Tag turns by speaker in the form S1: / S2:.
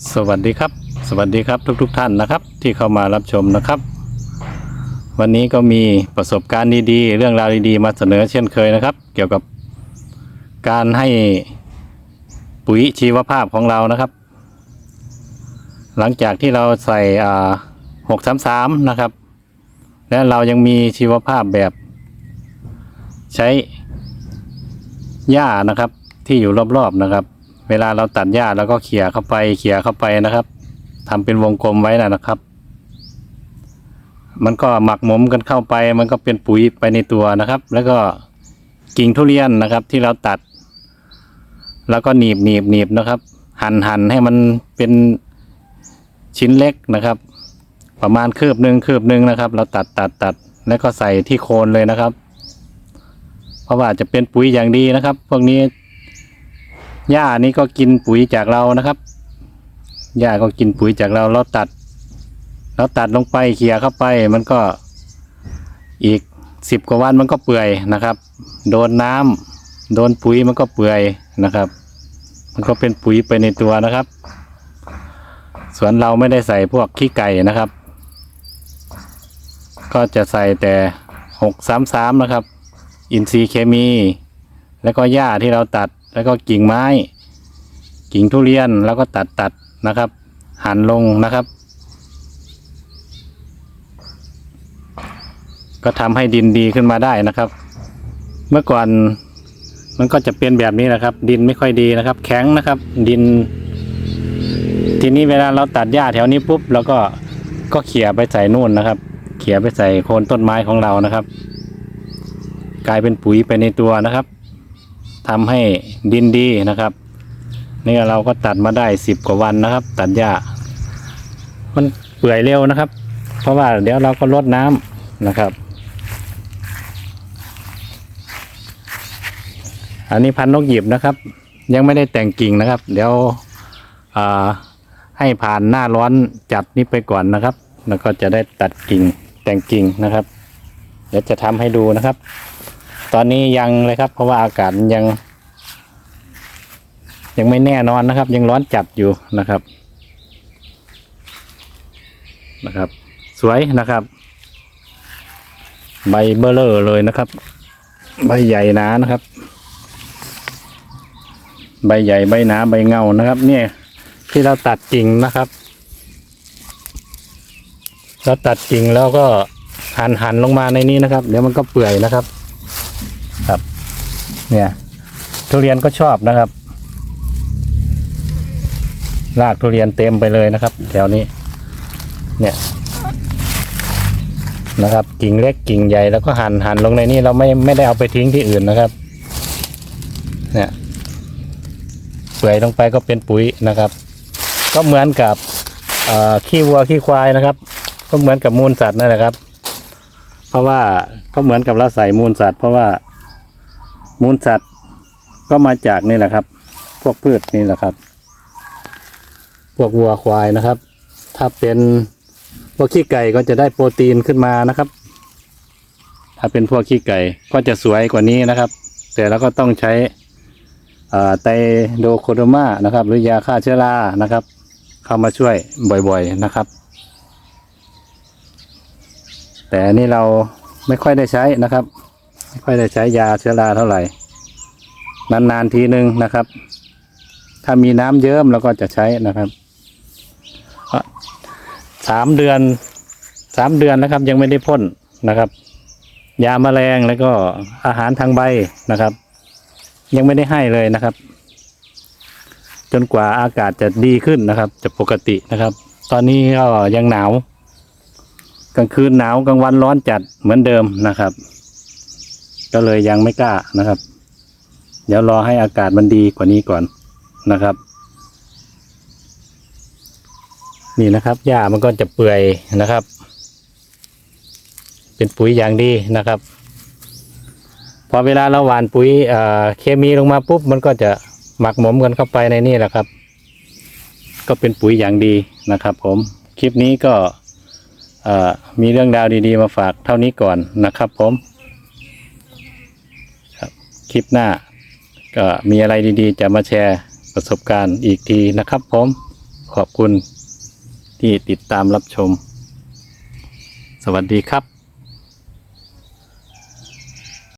S1: สวัสดีครับ สวัสดีครับทุกๆทท่านนะครับ ที่เข้ามารับชมนะครับ วันนี้ก็มีประสบการณ์ดีๆ เรื่องราวดีๆ มาเสนอเช่นเคยนะครับ เกี่ยวกับการให้ปุ๋ยชีวภาพของเรานะครับ หลังจากที่เราใส่หกสามสามนะครับ และเรายังมีชีวภาพแบบใช้หญ้านะครับที่อยู่รอบๆนะครับ เวลาเราตัดหญ้าเราก็เขี่ยเข้าไปเขี่ยเข้าไปนะครับทำเป็นวงกลมไว้นะนะครับ มันก็หมักหมมกันเข้าไป มันก็เป็นปุ๋ยไปในตัวนะครับ แล้วก็กิ่งทุเรียนนะครับที่เราตัด แล้วก็หนีบหนีบหนีบนะครับ หั่นหั่นให้มันเป็นชิ้นเล็กนะครับ ประมาณคืบหนึ่งคืบหนึ่งนะครับ เราตัดตัดตัดแล้วก็ใส่ที่โคนเลยนะครับ เพราะว่าจะเป็นปุ๋ยอย่างดีนะครับ พวกนี้ หญ้านี่ก็กินปุ๋ยจากเรานะครับหญ้าก็กินปุ๋ยจากเราเราตัด เราตัดลงไปเขี่ยเข้าไป มันก็อีกสิบกว่าวันมันก็เปื่อยนะครับ โดนน้ำโดนปุ๋ยมันก็เปื่อยนะครับ มันก็เป็นปุ๋ยไปในตัวนะครับส่วนเราไม่ได้ใส่พวกขี้ไก่นะครับ ก็จะใส่แต่หกสามสามนะครับ อินทรีย์เคมี แล้วก็หญ้าที่เราตัด แล้วก็กิ่งไม้ กิ่งทุเรียนแล้วก็ตัดตัดนะครับ หั่นลงนะครับ ก็ทำให้ดินดีขึ้นมาได้นะครับ เมื่อก่อนมันก็จะเป็นแบบนี้นะครับ ดินไม่ค่อยดีนะครับ แข็งนะครับ ดิน ทีนี้เวลาเราตัดหญ้าแถวนี้ปุ๊บเราก็ก็เขี่ยไปใส่นู่นนะครับ เขี่ยไปใส่โคนต้นไม้ของเรานะครับ กลายเป็นปุ๋ยไปในตัวนะครับ ทำให้ดินดีนะครับ นี่เราก็ตัดมาได้สิบกว่าวันนะครับ ตัดหญ้ามันเปื่อยเร็วนะครับ เพราะว่าเดี๋ยวเราก็ลดน้ำนะครับ อันนี้พันนกหยิบนะครับ ยังไม่ได้แต่งกิ่งนะครับ เดี๋ยวให้ผ่านหน้าร้อนจัดนี้ไปก่อนนะครับ แล้วก็จะได้ตัดกิ่งแต่งกิ่งนะครับ เดี๋ยวจะทำให้ดูนะครับ ตอนนี้ยังเลยครับ เพราะว่าอากาศยัง ยังไม่แน่นอนนะครับ ยังร้อนจัดอยู่นะครับ นะครับ สวยนะครับ ใบเบลเลอร์เลยนะครับ ใบใหญ่หนานะครับ ใบใหญ่ใบหนาใบเงานะครับ เนี่ย ที่เราตัดกิ่งนะครับเราตัดกิ่งแล้วก็หันหันลงมาในนี้นะครับ เดี๋ยวมันก็เปื่อยนะครับ ครับ เนี่ย ทุเรียนก็ชอบนะครับ รากทุเรียนเต็มไปเลยนะครับ แถวนี้ เนี่ยนะครับ กิ่งเล็กกิ่งใหญ่แล้วก็หั่นหั่นลงในนี้เราไม่ไม่ได้เอาไปทิ้งที่อื่นนะครับ เนี่ยเปื่อยลงไปก็เป็นปุ๋ยนะครับ ก็เหมือนกับขี้วัวขี้ควายนะครับ ก็เหมือนกับมูลสัตว์นั่นแหละครับ เพราะว่าก็เหมือนกับเราใส่มูลสัตว์เพราะว่า มูลสัตว์ก็มาจากนี่แหละครับ พวกพืชนี่แหละครับ พวกวัวควายนะครับ ถ้าเป็นพวกขี้ไก่ก็จะได้โปรตีนขึ้นมานะครับ ถ้าเป็นพวกขี้ไก่ก็จะสวยกว่านี้นะครับ แต่เราก็ต้องใช้ไตโดโคโดมานะครับ หรือยาฆ่าเชื้อรานะครับ เข้ามาช่วยบ่อยๆนะครับ แต่นี่เราไม่ค่อยได้ใช้นะครับ ไม่ค่อยได้ใช้ยาเชื้อราเท่าไหร่ นานๆทีหนึ่งนะครับ ถ้ามีน้ำเยิ้มเราก็จะใช้นะครับสามเดือนสามเดือนนะครับ ยังไม่ได้พ่นนะครับ ยาแมลงแล้วก็อาหารทางใบนะครับ ยังไม่ได้ให้เลยนะครับ จนกว่าอากาศจะดีขึ้นนะครับ จะปกตินะครับ ตอนนี้ก็ยังหนาวกลางคืนหนาวกลางวันร้อนจัดเหมือนเดิมนะครับ ก็เลยยังไม่กล้านะครับ เดี๋ยวรอให้อากาศมันดีกว่านี้ก่อนนะครับ นี่นะครับหญ้ามันก็จะเปื่อยนะครับ เป็นปุ๋ยอย่างดีนะครับ พอเวลาเราหว่านปุ๋ยเเคมีลงมาปุ๊บมันก็จะหมักหมมกันเข้าไปในนี่แหละครับ ก็เป็นปุ๋ยอย่างดีนะครับ ผมคลิปนี้ก็มีเรื่องราวดีๆมาฝากเท่านี้ก่อนนะครับ ผม คลิปหน้า ก็มีอะไรดีๆ จะมาแชร์ประสบการณ์อีกทีนะครับผมขอบคุณที่ติดตามรับชม สวัสดีครับ